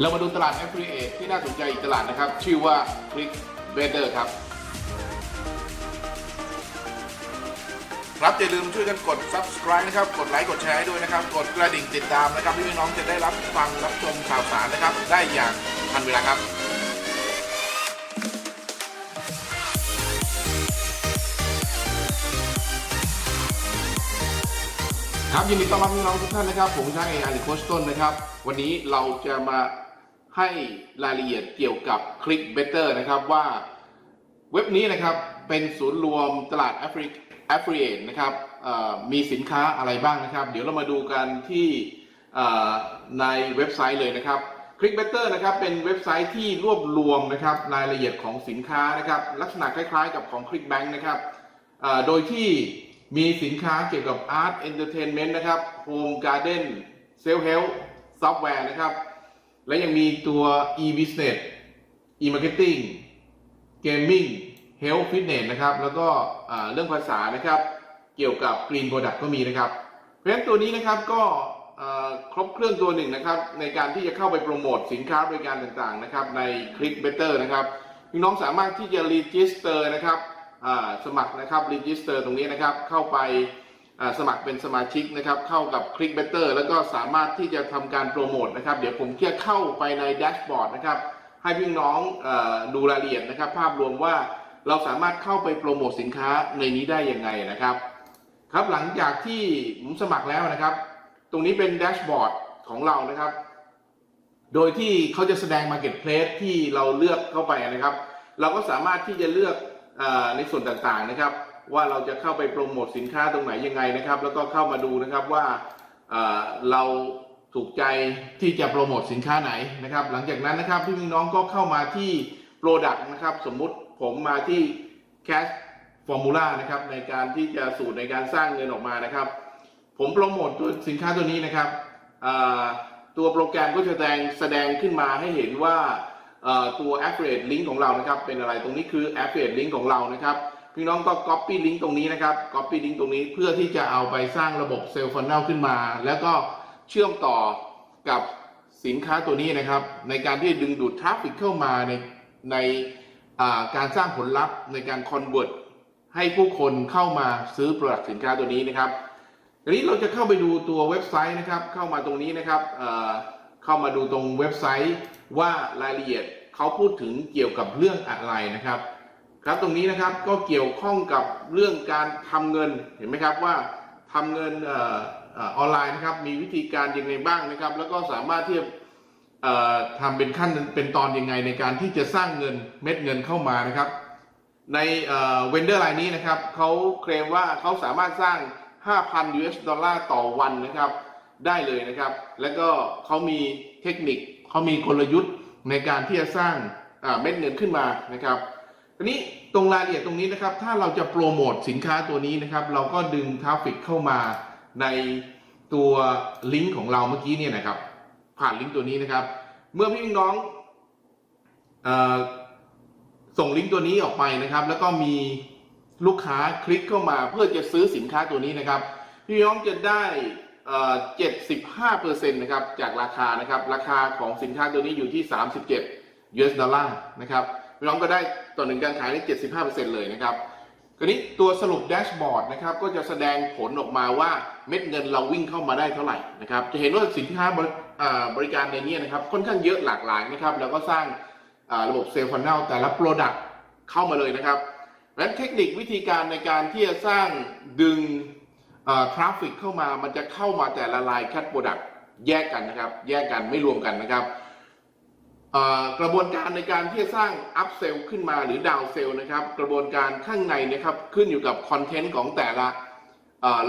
เรามาดูตลาด Affiliate ที่น่าสนใจอีกตลาดนะครับ ชื่อว่า Click Better ครับ ครับอย่าลืมช่วยกันกด subscribe นะครับ กดไลค์ กดแชร์ด้วยนะครับ กดกระดิ่งติดตามนะครับที่พี่น้องจะได้รับฟังรับชมข่าวสารนะครับ ได้อย่างทันเวลาครับครับยินดีต้อนรับพี่น้องทุกท่านนะครับ ผมช่างเอไอหรือโคชต้นนะครับ วันนี้เราจะมา ให้รายละเอียดเกี่ยวกับ Click Better นะครับว่าเว็บนี้นะครับเป็นศูนย์รวมตลาด Affiliate Affiliate นะครับมีสินค้าอะไรบ้างนะครับ เดี๋ยวเรามาดูกันที่ในเว็บไซต์เลยนะครับ Click Better นะครับเป็นเว็บไซต์ที่รวบรวมนะครับรายละเอียดของสินค้านะครับลักษณะคล้ายๆกับของ ClickBank นะครับโดยที่มีสินค้าเกี่ยวกับ Art Entertainment นะครับ Home Garden Self Help Software นะครับ และยังมีตัว e-business e-marketing gaming health fitness นะครับ แล้วก็เรื่องภาษานะครับ เกี่ยวกับ green product ก็มีนะครับ เพราะฉะนั้นตัวนี้นะครับก็ครบเครื่องตัวหนึ่งนะครับ ในการที่จะเข้าไปโปรโมทสินค้าบริการต่างๆนะครับ ใน Click Better นะครับพี่น้องสามารถที่จะ register นะครับสมัครนะครับ register ตรงนี้นะครับเข้าไป สมัครเป็นสมาชิกนะครับเข้ากับ Click Better แล้วก็สามารถที่จะทำการโปรโมทนะครับเดี๋ยวผมจะเข้าไปในแดชบอร์ดนะครับให้พี่น้องอดูรายละเอียดนะครับ ภาพรวมว่าเราสามารถเข้าไปโปรโมทสินค้าในนี้ได้ยังไงนะครับ ครับหลังจากที่ผมสมัครแล้วนะครับ ตรงนี้เป็นแดชบอร์ดของเรานะครับ โดยที่เขาจะแสดง Marketplace ที่เราเลือกเข้าไปนะครับ เราก็สามารถที่จะเลือกอในส่วนต่างๆนะครับ ว่าเราจะเข้าไปโปรโมทสินค้าตรงไหนยังไงนะครับ แล้วก็เข้ามาดูนะครับว่าเราถูกใจที่จะโปรโมทสินค้าไหนนะครับ หลังจากนั้นนะครับพี่น้องก็เข้ามาที่ Product นะครับ สมมุติผมมาที่ Cash Formula นะครับ ในการที่จะสูตรในการสร้างเงินออกมานะครับ ผมโปรโมทตัวสินค้าตัวนี้นะครับตัวโปรแกรมก็จะแสดงแสดงขึ้นมาให้เห็นว่าตัว affiliate link ของเรานะครับ เป็นอะไรตรงนี้คือ affiliate link ของเรานะครับ พี่น้องก็ copy link ตรงนี้นะครับ copy link ตรงนี้เพื่อที่จะเอาไปสร้างระบบ sales funnel ขึ้นมา แล้วก็เชื่อมต่อกับสินค้าตัวนี้นะครับ ในการที่จะดึงดูดทราฟฟิกเข้ามาในในการสร้างผลลัพธ์ในการ convert ให้ผู้คนเข้ามาซื้อผลิตสินค้าตัวนี้นะครับทีนี้เราจะเข้าไปดูตัวเว็บไซต์นะครับ เข้ามาตรงนี้นะครับเเข้ามาดูตรงเว็บไซต์ว่ารายละเอียดเขาพูดถึงเกี่ยวกับเรื่องอะไรนะครับ ครับตรงนี้นะครับก็เกี่ยวข้องกับเรื่องการทำเงินเห็นไหมครับว่าทำเงินออนไลน์นะครับมีวิธีการยังไงบ้างนะครับ แล้วก็สามารถที่จะทำเป็นขั้นเป็นตอนยังไงในการที่จะสร้างเงินเม็ดเงินเข้ามานะครับ ในเวนเดอร์รายนี้นะครับเขาเคลมว่าเขาสามารถสร้าง 5,000 US ดอลลาร์ต่อวันนะครับได้เลยนะครับ แล้วก็เขามีเทคนิคเขามีกลยุทธ์ในการที่จะสร้างเม็ดเงินขึ้นมานะครับ ทีนี้ตรงรายละเอียดตรงนี้นะครับ ถ้าเราจะโปรโมทสินค้าตัวนี้นะครับ เราก็ดึงทราฟฟิกเข้ามาในตัวลิงก์ของเราเมื่อกี้เนี่ยนะครับ ผ่านลิงก์ตัวนี้นะครับ เมื่อพี่น้องออส่งลิงก์ตัวนี้ออกไปนะครับ แล้วก็มีลูกค้าคลิกเข้ามาเพื่อจะซื้อสินค้าตัวนี้นะครับ พี่น้องจะได้เอ่อ75%นะครับจากราคานะครับ ราคาของสินค้าตัวนี้อยู่ที่37 US ดอลลาร์นะครับ น้องก็ได้ต่อหนึ่งการขายนี่75%เลยนะครับคราวนี้ตัวสรุปแดชบอร์ดนะครับก็จะแสดงผลออกมาว่าเม็ดเงินเราวิ่งเข้ามาได้เท่าไหร่นะครับจะเห็นว่าสินค้าบริอ่าบริการในนี้นะครับค่อนข้างเยอะหลากหลายนะครับแล้วก็สร้างระบบเซลล์ฟันเนลแต่ละ Product เข้ามาเลยนะครับดังนั้นเทคนิควิธีการในการที่จะสร้างดึงทราฟฟิกเข้ามามันจะเข้ามาแต่ละลายแค t โปรดักแยกกันนะครับ แยกกันไม่รวมกันนะครับ กระบวนการในการที่จะสร้างอัพเซลขึ้นมาหรือดาวเซลนะครับ กระบวนการข้างในนะครับขึ้นอยู่กับคอนเทนต์ของแต่ละ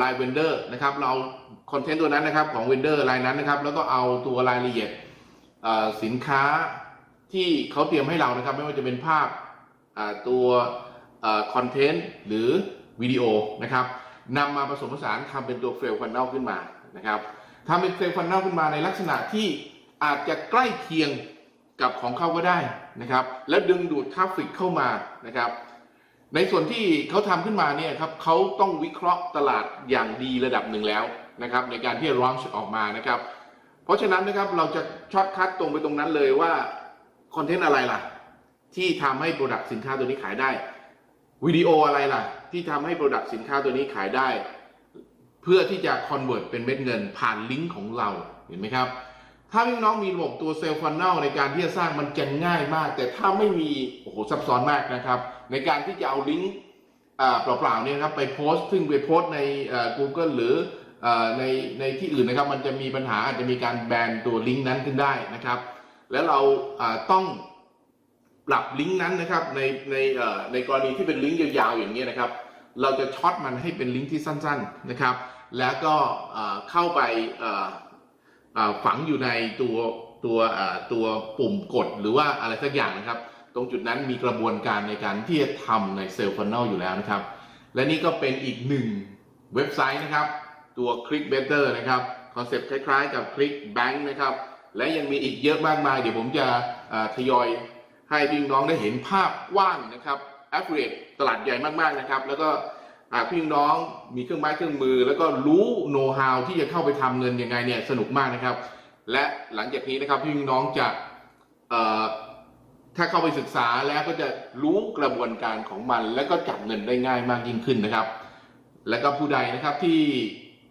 ลายเวนเดอร์นะครับ เราคอนเทนต์ตัวนั้นนะครับของเวนเดอร์รายนั้นนะครับ แล้วก็เอาตัวรายละเอียดสินค้าที่เขาเตรียมให้เรานะครับ ไม่ว่าจะเป็นภาพตัวคอนเทนต์หรือวิดีโอนะครับนำมาผสมผสานทำเป็นตัวเฟลฟันเนลขึ้นมานะครับทำเป็นเฟลฟันเนลขึ้นมาในลักษณะที่อาจจะใกล้เคียง กับของเขาก็ได้นะครับ และดึงดูดทราฟฟิกเข้ามานะครับ ในส่วนที่เขาทำขึ้นมาเนี่ยครับเขาต้องวิเคราะห์ตลาดอย่างดีระดับหนึ่งแล้วนะครับ ในการที่จะ launch ออกมานะครับ เพราะฉะนั้นนะครับเราจะช็อตคัดตรงไปตรงนั้นเลยว่าคอนเทนต์อะไรล่ะ ที่ทำให้โปรดักต์สินค้าตัวนี้ขายได้วิดีโออะไรล่ะ ที่ทำให้โปรดักต์สินค้าตัวนี้ขายได้ เพื่อที่จะคอนเวิร์ตเป็นเม็ดเงินผ่านลิงก์ของเราเห็นไหมครับ ถ้าพี่น้องมีระบบตัวเซลล์ฟันเนลในการที่จะสร้างมันจะง่ายมาก แต่ถ้าไม่มีโอ้โหซับซ้อนมากนะครับ ในการที่จะเอาลิงก์อ่าเปล่าๆเนี่ยนะครับไปโพสต์ซึ่งไปโพสต์ใน Google หรือในในที่อื่นนะครับ มันจะมีปัญหาอาจจะมีการแบนตัวลิงก์นั้นขึ้นได้นะครับ แล้วเราต้องปรับลิงก์นั้นนะครับในในในกรณีที่เป็นลิงก์ยาวๆอย่างนี้นะครับ เราจะช็อตมันให้เป็นลิงก์ที่สั้น ๆนะครับ แล้วก็เข้าไป ฝังอยู่ในตัวตัวตัวปุ่มกดหรือว่าอะไรสักอย่างนะครับ ตรงจุดนั้นมีกระบวนการในการที่จะทำในเซลล์ฟัน n นลอยู่แล้วนะครับ และนี่ก็เป็นอีกหนึ่งเว็บไซต์นะครับ ตัว Click Better นะครับคอนเซปต์คล้ายๆกับ Click Bank นะครับ และยังมีอีกเยอะมากมาย เดี๋ยวผมจะทยอยให้พี่น้องได้เห็นภาพกว้างนะครับ Affiliate ตลาดใหญ่มากๆนะครับ แล้วก็ หากพี่น้องมีเครื่องไม้เครื่องมือ แล้วก็รู้โน้ตฮาวที่จะเข้าไปทำเงินยังไงเนี่ยสนุกมากนะครับ และหลังจากนี้นะครับพี่น้องจะถ้าเข้าไปศึกษาแล้วก็จะรู้กระบวนการของมัน แล้วก็จับเงินได้ง่ายมากยิ่งขึ้นนะครับ และก็ผู้ใดนะครับที่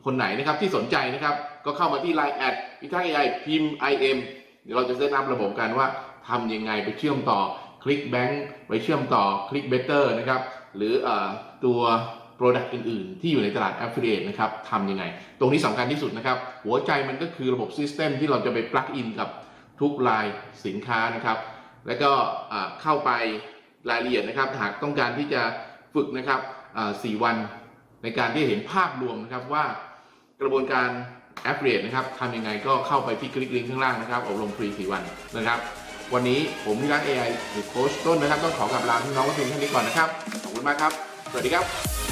คนไหนนะครับที่สนใจนะครับ ก็เข้ามาที่ Line แอดพิทักษ์ AI พิมพ์ IM เดี๋ยวเราจะเซตอัพระบบกันว่าทำยังไงไปเชื่อมต่อคลิกแบงค์ไปเชื่อมต่อคลิกเบเตอร์นะครับ หรืออตัว Product อื่น ๆ ที่อยู่ในตลาด Affiliate นะครับทำยังไง ตรงนี้สำคัญที่สุดนะครับ หัวใจมันก็คือระบบ System ที่เราจะไป plug in กับทุกรายสินค้านะครับ แล้วก็เข้าไปรายละเอียดนะครับ หากต้องการที่จะฝึกนะครับอ่วันในการที่เห็นภาพรวมนะครับว่ากระบวนการ Affiliate นะครับทำยังไงก็เข้าไปที่คลิกลิงก์ข้างล่างนะครับ อบรมฟรี4วันนะครับ วันนี้ผมพิรัก AI หรือโค้ชต้นนะครับ ต้องขอกลับลาพี่น้องไว้เพียงเท่านี้ก่อนนะครับ ขอบคุณมากครับ สวัสดีครับ